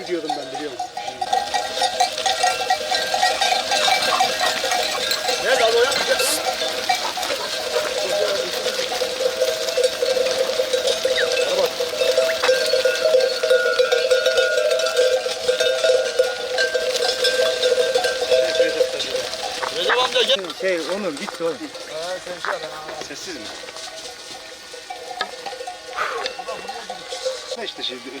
gidiyordum ben biliyorum. Ne dal oynamayacaksın? Şey, şey Onur gitti oğlum. Aa, sen şey al. Sessiz mi? işte şimdi. Şey,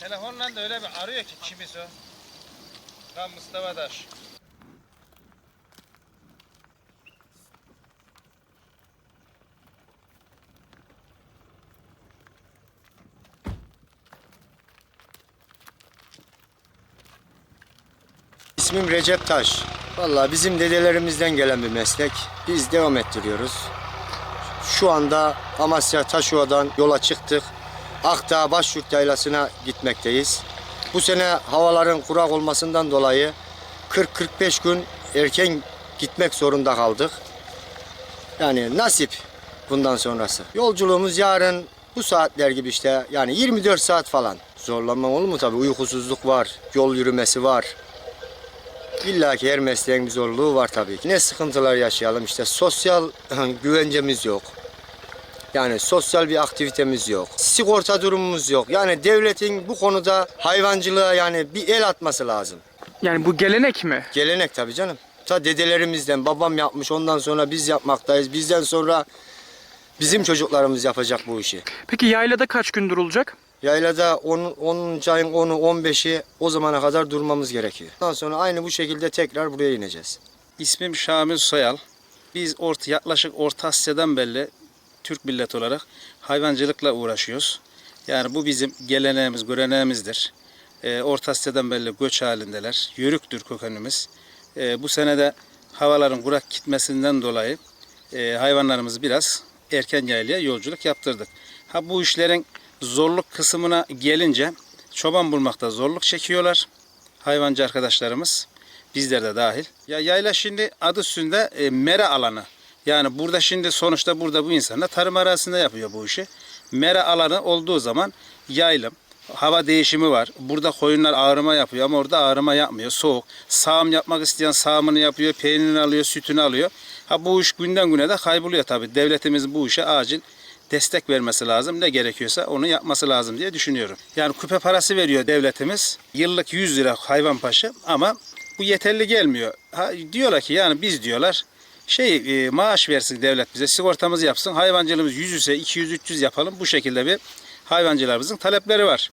Telefonla da öyle bir arıyor ki kimiz o? Lan Mustafa Daş. İsmim Recep Taş. Vallahi bizim dedelerimizden gelen bir meslek. Biz devam ettiriyoruz. Şu anda Amasya Taşova'dan yola çıktık. Akdağ Başyurt Yaylası'na gitmekteyiz. Bu sene havaların kurak olmasından dolayı 40-45 gün erken gitmek zorunda kaldık. Yani nasip bundan sonrası. Yolculuğumuz yarın bu saatler gibi işte yani 24 saat falan. Zorlanma olur mu tabii uykusuzluk var, yol yürümesi var. İlla ki her mesleğin bir zorluğu var tabii ki. Ne sıkıntılar yaşayalım işte sosyal güvencemiz yok. Yani sosyal bir aktivitemiz yok. Sigorta durumumuz yok. Yani devletin bu konuda hayvancılığa yani bir el atması lazım. Yani bu gelenek mi? Gelenek tabii canım. Ta dedelerimizden babam yapmış ondan sonra biz yapmaktayız. Bizden sonra bizim çocuklarımız yapacak bu işi. Peki yaylada kaç gün durulacak? Yaylada 10. 10. ayın 10'u 15'i o zamana kadar durmamız gerekiyor. Ondan sonra aynı bu şekilde tekrar buraya ineceğiz. İsmim Şamil Soyal. Biz orta, yaklaşık Orta Asya'dan belli Türk milleti olarak hayvancılıkla uğraşıyoruz. Yani bu bizim geleneğimiz, göreneğimizdir. Ee, Orta Asya'dan belli göç halindeler. Yörüktür kökenimiz. Ee, bu sene de havaların kurak gitmesinden dolayı e, hayvanlarımızı biraz erken yaylaya yolculuk yaptırdık. Ha bu işlerin zorluk kısmına gelince çoban bulmakta zorluk çekiyorlar hayvancı arkadaşlarımız. Bizler de dahil. Ya yayla şimdi adı üstünde e, mera alanı. Yani burada şimdi sonuçta burada bu insanlar tarım arazisinde yapıyor bu işi. Mera alanı olduğu zaman yaylım, hava değişimi var. Burada koyunlar ağrıma yapıyor ama orada ağrıma yapmıyor. Soğuk. Sağım yapmak isteyen sağımını yapıyor, peynirini alıyor, sütünü alıyor. Ha bu iş günden güne de kayboluyor tabii. Devletimiz bu işe acil destek vermesi lazım. Ne gerekiyorsa onu yapması lazım diye düşünüyorum. Yani küpe parası veriyor devletimiz. Yıllık 100 lira hayvan başı ama bu yeterli gelmiyor. Ha, diyorlar ki yani biz diyorlar şey e, maaş versin devlet bize sigortamızı yapsın hayvancılığımız 100 ise 200 300 yapalım bu şekilde bir hayvancılarımızın talepleri var.